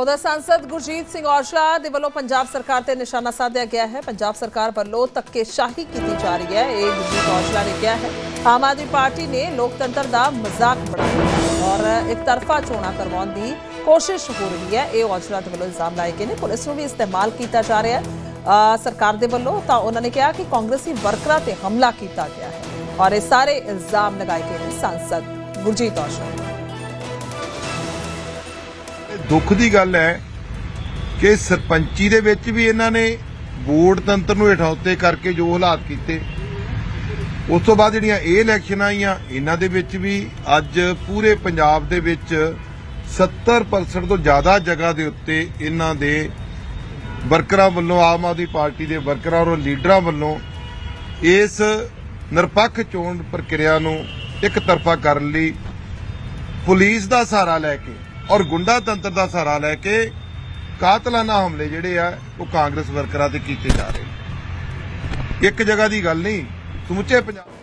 ਉਧਰ ਸੰਸਦ ਗੁਰਜੀਤ ਸਿੰਘ ਔਜਲਾ ਦੇ ਵੱਲੋਂ ਪੰਜਾਬ ਸਰਕਾਰ ਤੇ ਨਿਸ਼ਾਨਾ ਸਾਧਿਆ ਗਿਆ ਹੈ। ਪੰਜਾਬ ਸਰਕਾਰ ਵੱਲੋਂ ਧੱਕੇਸ਼ਾਹੀ ਕੀਤੀ ਜਾ ਰਹੀ ਹੈ। ਇਹ ਗੁਰਜੀਤ ਔਜਲਾ ਨੇ ਕਿਹਾ ਹੈ। ਆਮ ਆਦਮੀ ਪਾਰਟੀ ਨੇ ਲੋਕਤੰਤਰ ਦਾ ਮਜ਼ਾਕ ਬਣਾਇਆ ਔਰ ਇੱਕ ਤਰਫਾ ਚੋਣਾਂ ਕਰਵਾਉਣ ਦੀ ਕੋਸ਼ਿਸ਼ ਹੋ ਰਹੀ ਹੈ। ਇਹ ਔਜਲਾ ਦੇ ਵੱਲੋਂ ਇਲਜ਼ਾਮ ਲਾਏ ਗਏ ਨੇ। ਪੁਲਿਸ ਨੂੰ ਵੀ ਇਸਤੇਮਾਲ ਕੀਤਾ ਜਾ ਰਿਹਾ ਹੈ। ਸਰਕਾਰ ਦੇ ਵੱਲੋਂ ਤਾਂ ਉਹਨਾਂ ਨੇ ਕਿਹਾ ਕਿ ਕਾਂਗਰਸੀ ਵਰਕਰਾਂ ਤੇ ਹਮਲਾ ਕੀਤਾ ਗਿਆ ਹੈ। ਔਰ ਇਹ ਸਾਰੇ ਇਲਜ਼ਾਮ ਲਗਾਏ ਗਏ ਨੇ ਸੰਸਦ ਗੁਰਜੀਤ ਔਜਲਾ। ਦੁੱਖ ਦੀ ਗੱਲ ਹੈ ਕਿ ਸਰਪੰਚੀ ਦੇ ਵਿੱਚ ਵੀ ਇਹਨਾਂ ਨੇ ਵੋਟ ਤੰਤਰ ਨੂੰ ਹਟਾਉਤੇ ਕਰਕੇ ਜੋ ਹਾਲਾਤ ਕੀਤੇ, ਉਸ ਤੋਂ ਬਾਅਦ ਜਿਹੜੀਆਂ ਇਹ ਇਲੈਕਸ਼ਨਾਂ ਆਈਆਂ, ਇਹਨਾਂ ਦੇ ਵਿੱਚ ਵੀ ਅੱਜ ਪੂਰੇ ਪੰਜਾਬ ਦੇ ਵਿੱਚ 70% ਤੋਂ ਜ਼ਿਆਦਾ ਜਗ੍ਹਾ ਦੇ ਉੱਤੇ ਇਹਨਾਂ ਦੇ ਵਰਕਰਾਂ ਵੱਲੋਂ, ਆਮ ਆਦਮੀ ਪਾਰਟੀ ਦੇ ਵਰਕਰਾਂ ਔਰ ਲੀਡਰਾਂ ਵੱਲੋਂ ਇਸ ਨਿਰਪੱਖ ਚੋਣ ਪ੍ਰਕਿਰਿਆ ਨੂੰ ਇੱਕ ਤਰਫਾ ਕਰਨ ਲਈ ਪੁਲਿਸ ਦਾ ਸਹਾਰਾ ਲੈ ਕੇ ਔਰ ਗੁੰਡਾ ਤੰਤਰ ਦਾ ਸਹਾਰਾ ਲੈ ਕੇ ਕਾਤਲਾਨਾ ਹਮਲੇ ਜਿਹੜੇ ਆ, ਉਹ ਕਾਂਗਰਸ ਵਰਕਰਾਂ ਤੇ ਕੀਤੇ ਜਾ ਰਹੇ ਨੇ। ਇੱਕ ਜਗ੍ਹਾ ਦੀ ਗੱਲ ਨਹੀਂ, ਸਮੁੱਚੇ ਪੰਜਾਬ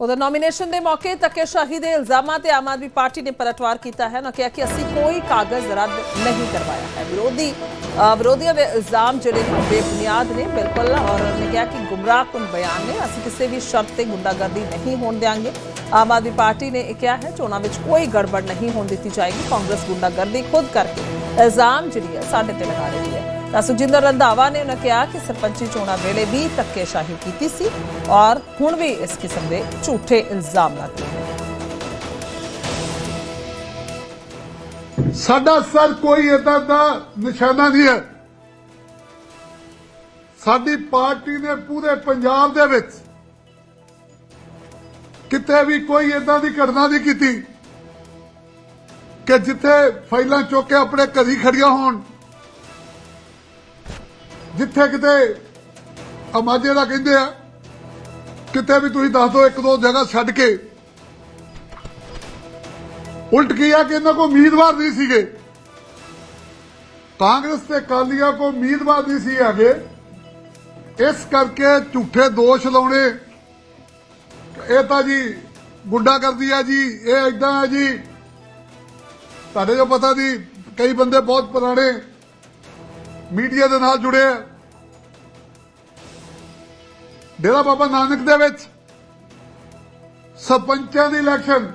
ਉਧਰ ਨੋਮੀਨੇਸ਼ਨ ਦੇ ਮੌਕੇ ਧੱਕੇਸ਼ਾਹੀ ਦੇ ਇਲਜ਼ਾਮਾਂ ਤੇ ਆਮ ਆਦਮੀ ਪਾਰਟੀ ਨੇ ਪਲਟਵਾਰ ਕੀਤਾ ਹੈ। ਨਾ ਕਿਹਾ ਕਿ ਅਸੀਂ ਕੋਈ ਕਾਗਜ਼ ਰੱਦ ਨਹੀਂ ਕਰਵਾਇਆ ਹੈ। ਵਿਰੋਧੀ ਵਿਰੋਧੀਆਂ ਦੇ ਇਲਜ਼ਾਮ ਜਿਹੜੇ ਨੇ ਬੇਬੁਨਿਆਦ ਨੇ ਬਿਲਕੁਲ। ਔਰ ਉਹਨੇ ਕਿਹਾ ਕਿ ਗੁੰਮਰਾਹਕੁਨ ਬਿਆਨ ਨੇ, ਅਸੀਂ ਕਿਸੇ ਵੀ ਸ਼ਰਤ ਤੇ ਗੁੰਡਾਗਰਦੀ ਨਹੀਂ ਹੋਣ ਦੇਵਾਂਗੇ ਆਮ ਆਦਮੀ ਪਾਰਟੀ ਨੇ ਇਹ ਕਿਹਾ ਹੈ, ਚੋਣਾਂ ਵਿੱਚ ਕੋਈ ਗੜਬੜ ਨਹੀਂ ਹੋਣ ਦਿੱਤੀ ਜਾਏਗੀ। ਕਾਂਗਰਸ ਗੁੰਡਾਗਰਦੀ ਖੁਦ ਕਰਕੇ ਇਲਜ਼ਾਮ ਜਿਹੜੀ ਹੈ, ਸਾਡੇ ਤੇ ਲਗਾ ਰਹੀ ਹੈ। ਤਾਂ ਸੁਖਜਿੰਦਰ ਰੰਧਾਵਾ ਨੇ ਉਹਨਾਂ ਕਿਹਾ ਕਿ ਸਰਪੰਚੀ ਚੋਣਾਂ ਵੇਲੇ ਵੀ ਧੱਕੇਸ਼ਾਹੀ ਕੀਤੀ ਸੀ ਔਰ ਹੁਣ ਵੀ ਇਸ ਕਿਸਮ ਦੇ ਝੂਠੇ ਇਲਜ਼ਾਮ ਲੱਗ ਨੇ ਸਾਡਾ ਸਰ ਕੋਈ ਏਦਾਂ ਦਾ ਨਿਸ਼ਾਨਾ ਨਹੀਂ ਹੈ। ਸਾਡੀ ਪਾਰਟੀ ਨੇ ਪੂਰੇ ਪੰਜਾਬ ਦੇ ਵਿੱਚ ਕਿਤੇ ਵੀ ਕੋਈ ਏਦਾਂ ਦੀ ਘਟਨਾ ਨਹੀਂ ਕੀਤੀ ਕਿ ਜਿੱਥੇ ਫਾਈਲਾਂ ਚੁੱਕ ਕੇ ਆਪਣੇ ਘਰੀ ਖੜੀਆਂ ਹੋਣ, ਜਿੱਥੇ ਕਿਤੇ ਅਮਾਜੇ ਦਾ ਕਹਿੰਦੇ ਆ, ਕਿਤੇ ਵੀ ਤੁਸੀਂ ਦੱਸ ਦਿਓ ਇੱਕ ਦੋ ਜਗ੍ਹਾ ਛੱਡ ਕੇ। ਉਲਟ ਕੀ ਆ ਕਿ ਇਹਨਾਂ ਕੋ ਉਮੀਦਵਾਰ ਨਹੀਂ ਸੀਗੇ। ਕਾਂਗਰਸ ਤੇ ਕਾਲੀਆਂ ਕੋ ਉਮੀਦਵਾਰ ਨਹੀਂ ਸੀ ਹੈਗੇ। ਇਸ ਕਰਕੇ ਝੂਠੇ ਦੋਸ਼ ਲਾਉਣੇ ਇਹ ਤਾਂ ਜੀ ਗੁੰਡਾ ਕਰਦੀ ਆ ਜੀ, ਇਹ ਇਦਾਂ ਆ ਜੀ। ਤੁਹਾਡੇ ਜੋ ਪਤਾ ਨਹੀਂ ਕਈ ਬੰਦੇ ਬਹੁਤ ਪੁਰਾਣੇ ਮੀਡੀਆ ਦੇ ਨਾਲ ਜੁੜੇ ਆ। ਡੇਰਾ ਬਾਬਾ ਨਾਨਕ ਦੇ ਵਿੱਚ ਸਰਪੰਚਾਂ ਦੀ ਇਲੈਕਸ਼ਨ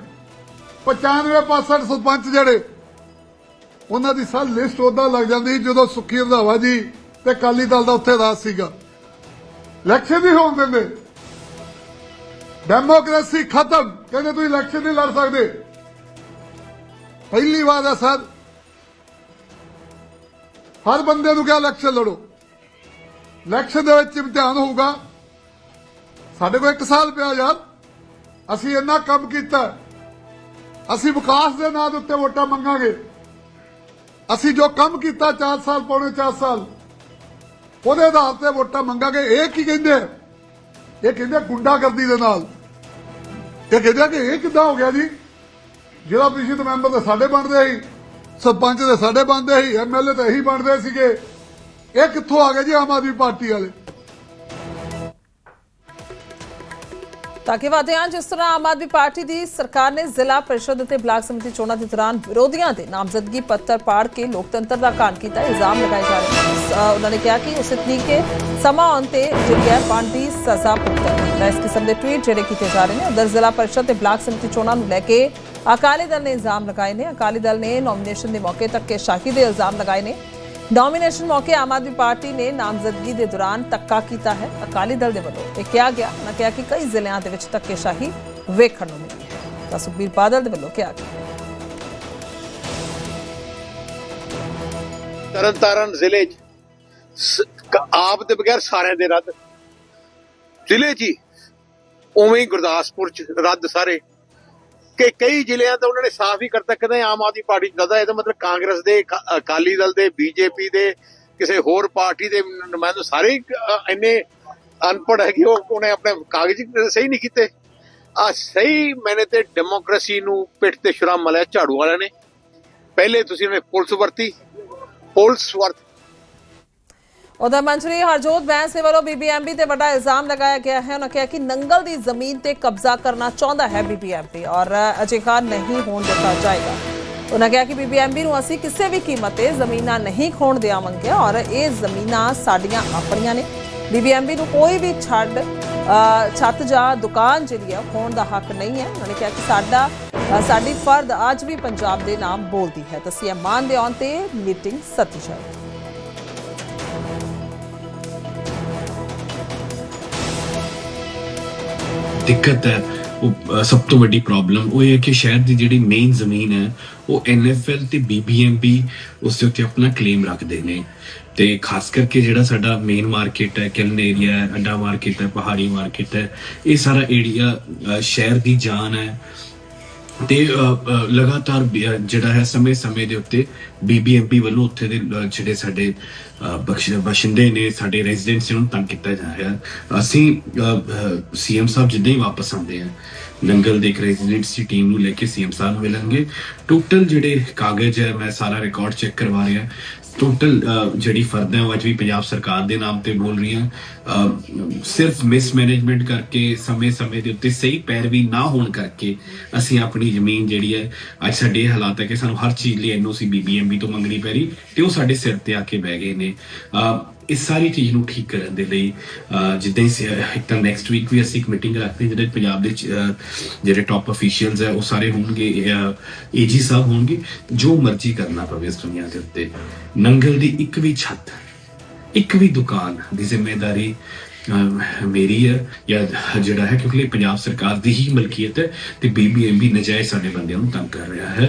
95% ਸਰਪੰਚ ਜਿਹੜੇ, ਉਹਨਾਂ ਦੀ ਸਾਰੀ ਲਿਸਟ ਉਦਾਂ ਲੱਗ ਜਾਂਦੀ ਜਦੋਂ ਸੁੱਖੀ ਰੰਧਾਵਾ ਜੀ ਤੇ ਕਾਲੀ ਦਲ ਦਾ ਉੱਥੇ ਰਾਜ ਸੀਗਾ। ਇਲੈਕਸ਼ਨ ਨਹੀਂ ਹੋਣ ਦਿੰਦੇ। ਡੈਮੋਕ੍ਰੇਸੀ ਖਤਮ ਕਹਿੰਦੇ ਤੁਸੀਂ ਇਲੈਕਸ਼ਨ ਨਹੀਂ ਲੜ ਸਕਦੇ ਪਹਿਲੀ ਵਾਰ ਹੈ ਸਰ ਹਰ ਬੰਦੇ ਨੂੰ ਕਿਹਾ ਇਲੈਕਸ਼ਨ ਲੜੋ ਇਲੈਕਸ਼ਨ ਦੇ ਵਿੱਚ ਇਮਤਿਹਾਨ ਹੋਊਗਾ ਸਾਡੇ ਕੋਲ ਇੱਕ ਸਾਲ ਪਿਆ ਯਾਰ ਅਸੀਂ ਇੰਨਾ ਕੰਮ ਕੀਤਾ ਅਸੀਂ ਵਿਕਾਸ ਦੇ ਨਾਂ ਦੇ ਉੱਤੇ ਵੋਟਾਂ ਮੰਗਾਂਗੇ ਅਸੀਂ ਜੋ ਕੰਮ ਕੀਤਾ 4 ਸਾਲ ਪੌਣੇ 4 ਸਾਲ ਉਹਦੇ ਆਧਾਰ ਤੇ ਵੋਟਾਂ ਮੰਗਾਂਗੇ ਇਹ ਕੀ ਕਹਿੰਦੇ ਆ? ਇਹ ਕਹਿੰਦੇ ਗੁੰਡਾਗਰਦੀ ਦੇ ਨਾਲ ਇਹ ਕਹਿੰਦੇ ਆ ਕਿ ਇਹ ਕਿੱਦਾਂ ਹੋ ਗਿਆ ਜੀ? ਜਿਹੜਾ ਪ੍ਰੀਸ਼ਦ ਮੈਂਬਰ ਤਾਂ ਸਾਡੇ ਬਣਦੇ ਸੀ, ਸਰਪੰਚ ਦੇ ਸਾਡੇ ਬਣਦੇ ਸੀ ਐਮਐਲਏ ਤਾਂ ਇਹੀ ਬਣਦੇ ਸੀਗੇ। ਇਹ ਕਿੱਥੋਂ ਆ ਗਏ ਜੀ ਆਮ ਆਦਮੀ ਪਾਰਟੀ ਵਾਲੇ? ਤਾਂ ਕਿ ਵਧਦੇ ਹਾਂ, ਜਿਸ ਤਰ੍ਹਾਂ ਆਮ ਆਦਮੀ ਪਾਰਟੀ ਦੀ ਸਰਕਾਰ ਨੇ ਜ਼ਿਲ੍ਹਾ ਪ੍ਰੀਸ਼ਦ ਅਤੇ ਬਲਾਕ ਸਮਿਤੀ ਚੋਣਾਂ ਦੇ ਦੌਰਾਨ ਵਿਰੋਧੀਆਂ ਦੇ ਨਾਮਜ਼ਦਗੀ ਪੱਤਰ ਪਾੜ ਕੇ ਲੋਕਤੰਤਰ ਦਾ ਘਾਣ ਕੀਤਾ, ਇਲਜ਼ਾਮ ਲਗਾਏ ਜਾ ਰਹੇ ਉਹਨਾਂ ਨੇ ਕਿਹਾ ਕਿ ਉਸ ਤਰੀਕੇ ਸਮਾਂ ਆਉਣ ਤੇ ਜਿਹੜੀ ਹੈ ਬਣਦੀ ਸਜ਼ਾ ਭੁਗਤਣ ਇਸ ਕਿਸਮ ਦੇ ਟਵੀਟ ਜਿਹੜੇ ਕੀਤੇ ਜਾ ਰਹੇ ਨੇ, ਉਧਰ ਜ਼ਿਲ੍ਹਾ ਪਰਿਸ਼ਦ ਤੇ ਬਲਾਕ ਸਮਿਤੀ ਚੋਣਾਂ ਨੂੰ ਲੈ ਕੇ ਅਕਾਲੀ ਦਲ ਨੇ ਇਲਜ਼ਾਮ ਲਗਾਏ ਨੇ। ਅਕਾਲੀ ਦਲ ਨੇ ਨੋਮੀਨੇਸ਼ਨ ਦੇ ਮੌਕੇ ਤੱਕ ਕੇ ਸ਼ਾਹੀ ਦੇ ਇਲਜ਼ਾਮ ਲਗਾਏ ਨੇ। ਨੋਮੀਨੇਸ਼ਨ ਮੌਕੇ ਆਮ ਆਦਮੀ ਪਾਰਟੀ ਨੇ ਨਾਮਜ਼ਦਗੀ ਦੇ ਦੌਰਾਨ ਧੱਕਾ ਕੀਤਾ ਹੈ। ਅਕਾਲੀ ਦਲ ਦੇ ਵੱਲੋਂ ਇਹ ਕਿਹਾ ਗਿਆ। ਨਾ ਕਿਹਾ ਕਿ ਕਈ ਜ਼ਿਲ੍ਹਿਆਂ ਦੇ ਵਿੱਚ ਧੱਕੇਸ਼ਾਹੀ ਵੇਖਣ ਨੂੰ ਮਿਲੀ ਹੈ। ਤਾਂ ਸੁਖਬੀਰ ਬਾਦਲ ਦੇ ਵੱਲੋਂ ਕਿਹਾ ਗਿਆ ਤਰਨਤਾਰਨ ਜ਼ਿਲ੍ਹੇ 'ਚ ਆਪ ਦੇ ਬਗੈਰ ਸਾਰਿਆਂ ਦੇ ਰੱਦ। ਜ਼ਿਲ੍ਹੇ 'ਚ ਉਵੇਂ ਹੀ ਗੁਰਦਾਸਪੁਰ 'ਚ ਰੱਦ ਸਾਰੇ। ਕਿ ਕਈ ਜ਼ਿਲ੍ਹਿਆਂ ਤਾਂ ਉਹਨਾਂ ਨੇ ਸਾਫ਼ ਹੀ ਕਰਤਾ ਕਹਿੰਦੇ ਆਮ ਆਦਮੀ ਪਾਰਟੀ ਦਾ ਇਹਦਾ ਮਤਲਬ ਕਾਂਗਰਸ ਦੇ ਅਕਾਲੀ ਦਲ ਦੇ, ਬੀਜੇਪੀ ਦੇ, ਕਿਸੇ ਹੋਰ ਪਾਰਟੀ ਦੇ ਨੁਮਾਇੰਦੇ ਸਾਰੇ ਇੰਨੇ ਅਨਪੜ੍ਹ ਹੈਗੇ, ਉਹ ਉਹਨੇ ਆਪਣੇ ਕਾਗਜ਼ ਸਹੀ ਨਹੀਂ ਕੀਤੇ। ਆ ਸਹੀ ਮੈਨੇ ਤੇ ਡੈਮੋਕ੍ਰੇਸੀ ਨੂੰ ਪਿੱਠ ਤੇ ਛੁਰਾ ਮਲਿਆ ਝਾੜੂ ਵਾਲਿਆਂ ਨੇ। ਪਹਿਲੇ ਤੁਸੀਂ ਉਹਨੇ ਪੁਲਿਸ ਵਰਤੀ। ਪੁਲਿਸ ਵਰਤ ਉਧਰ ਮੰਤਰੀ ਹਰਜੋਤ ਬੈਂਸ ਦੇ ਵੱਲੋਂ ਬੀਬੀਐਮਬੀ ਤੇ ਵੱਡਾ ਇਲਜ਼ਾਮ ਲਗਾਇਆ ਗਿਆ ਹੈ। ਉਹਨਾਂ ਕਿਹਾ ਕਿ ਨੰਗਲ ਦੀ ਜ਼ਮੀਨ ਤੇ ਕਬਜ਼ਾ ਕਰਨਾ ਚਾਹੁੰਦਾ ਹੈ ਬੀਬੀਐਮਬੀ ਔਰ ਅਜਿਹਾ ਨਹੀਂ ਹੋਣ ਦਿੱਤਾ ਜਾਏਗਾ। ਉਹਨਾਂ ਕਿਹਾ ਕਿ ਬੀਬੀਐਮਬੀ ਨੂੰ ਅਸੀਂ ਕਿਸੇ ਵੀ ਕੀਮਤ ਤੇ ਜ਼ਮੀਨਾਂ ਨਹੀਂ ਖੋਣ ਦੇਵਾਂਗੇ ਔਰ ਇਹ ਜ਼ਮੀਨਾਂ ਸਾਡੀਆਂ ਆਪਣੀਆਂ ਨੇ। ਬੀਬੀਐਮਬੀ ਨੂੰ ਕੋਈ ਵੀ ਛੱਡ ਛੱਤ ਜਾਂ ਦੁਕਾਨ ਜਿਹੜੀ ਹੈ ਖੋਣ ਦਾ ਹੱਕ ਨਹੀਂ ਹੈ। ਉਹਨਾਂ ਨੇ ਕਿਹਾ ਕਿ ਸਾਡਾ ਸਾਡੀ ਫਰਦ ਅੱਜ ਵੀ ਪੰਜਾਬ ਦੇ ਨਾਮ ਬੋਲਦੀ ਹੈ। ਤਾਂ ਸੀਐਮ ਮਾਨ ਦੇ ਆਉਣ ਤੇ ਮੀਟਿੰਗ ਸੱਦੀ ਜਾਏਗੀ ਦਿੱਕਤ ਹੈ, ਉਹ ਸਭ ਤੋਂ ਵੱਡੀ ਪ੍ਰੋਬਲਮ ਉਹ ਇਹ ਹੈ ਕਿ ਸ਼ਹਿਰ ਦੀ ਜਿਹੜੀ ਮੇਨ ਜ਼ਮੀਨ ਹੈ, ਉਹ ਐਨਐਫਐਲ ਤੇ ਬੀਬੀਐਮਪੀ ਉਸ ਦੇ ਉੱਤੇ ਆਪਣਾ ਕਲੇਮ ਰੱਖਦੇ ਨੇ। ਤੇ ਖਾਸ ਕਰਕੇ ਜਿਹੜਾ ਸਾਡਾ ਮੇਨ ਮਾਰਕੀਟ ਹੈ ਕਿਲਨ ਏਰੀਆ ਹੈ, ਅੱਡਾ ਮਾਰਕੀਟ ਹੈ, ਪਹਾੜੀ ਮਾਰਕੀਟ ਹੈ, ਇਹ ਸਾਰਾ ਏਰੀਆ ਸ਼ਹਿਰ ਦੀ ਜਾਨ ਹੈ। ਤੇ ਲਗਾਤਾਰ ਜਿਹੜਾ ਹੈ ਸਮੇਂ-ਸਮੇਂ ਦੇ ਉੱਤੇ ਬੀਬੀਐਮਪੀ ਵੱਲੋਂ ਉੱਥੇ ਦੇ ਜਿਹੜੇ ਸਾਡੇ ਅ, ਨੇ ਸਾਡੇ ਰੈਜ਼ੀਡੈਂਟਸ ਨੂੰ ਤੰਗ ਕੀਤਾ ਜਾ ਰਿਹਾ। ਅਸੀਂ ਸੀਐਮ ਸਾਹਿਬ ਜਿੱਦਾਂ ਹੀ ਵਾਪਸ ਆਉਂਦੇ ਆ ਨੰਗਲ ਦੇ ਇੱਕ ਰੈਜ਼ੀਡੈਂਟਸ ਦੀ ਟੀਮ ਨੂੰ ਲੈ ਕੇ ਸੀਐਮ ਸਾਹਿਬ ਮਿਲਣਗੇ। ਟੋਟਲ ਜਿਹੜੇ ਕਾਗਜ਼ ਹੈ ਮੈਂ ਸਾਰਾ ਰਿਕਾਰਡ ਚੈੱਕ ਕਰਵਾ ਰਿਹਾ। ਟੋਟਲ uh, ਜਿਹੜੀ ਫਰਦ ਹੈ ਉਹ ਅੱਜ ਵੀ ਪੰਜਾਬ ਸਰਕਾਰ ਦੇ ਨਾਮ ਤੇ ਬੋਲ ਰਹੀ ਅ, ਸਿਰਫ ਮਿਸਮੈਨੇਜਮੈਂਟ ਕਰਕੇ ਸਮੇਂ-ਸਮੇਂ ਦੇ ਉੱਤੇ ਸਹੀ ਪੈਰਵੀ ਨਾ ਹੋਣ ਕਰਕੇ ਅਸੀਂ ਆਪਣੀ ਜ਼ਮੀਨ ਜਿਹੜੀ ਹੈ ਅੱਜ ਸਾਡੇ ਇਹ ਹਾਲਾਤ ਹੈ ਕਿ ਸਾਨੂੰ ਹਰ ਚੀਜ਼ ਲਈ ਐਨਓਸੀ ਬੀਬੀਐਮਬੀ ਤੋਂ ਮੰਗਣੀ ਪੈ ਰਹੀ ਤੇ ਉਹ ਸਾਡੇ ਸਿਰ ਤੇ ਆ ਕੇ ਬਹਿ ਗਏ ਨੇ। ਇਸ ਸਾਰੀ ਚੀਜ਼ ਨੂੰ ਠੀਕ ਕਰਨ ਦੇ ਲਈ ਜਿੱਦਾਂ ਹੀ ਇੱਕ ਤਾਂ ਨੈਕਸਟ ਵੀਕ ਵੀ ਅਸੀਂ ਇੱਕ ਮੀਟਿੰਗ ਰੱਖਦੇ ਜਿਹੜੇ ਪੰਜਾਬ ਦੇ ਜਿਹੜੇ ਟਾਪ ਅਫੀਸ਼ੀਅਲਸ ਹੈ, ਉਹ ਸਾਰੇ ਹੋਣਗੇ ਏਜੀ ਸਾਹਿਬ ਹੋਣਗੇ, ਜੋ ਮਰਜ਼ੀ ਕਰਨਾ ਪਵੇ ਇਸ ਦੁਨੀਆ ਦੇ ਉੱਤੇ। ਨੰਗਲ ਦੀ ਇੱਕ ਵੀ ਛੱਤ, ਇੱਕ ਵੀ ਦੁਕਾਨ ਦੀ ਜ਼ਿੰਮੇਵਾਰੀ ਮੇਰੀ ਹੈ, ਜਾਂ ਜਿਹੜਾ ਹੈ, ਕਿਉਂਕਿ ਪੰਜਾਬ ਸਰਕਾਰ ਦੀ ਹੀ ਮਲਕੀਅਤ ਹੈ, ਤੇ ਬੀਬੀਐਮਬੀ ਨਜਾਇਜ਼ ਸਾਡੇ ਬੰਦਿਆਂ ਨੂੰ ਤੰਗ ਕਰ ਰਿਹਾ ਹੈ।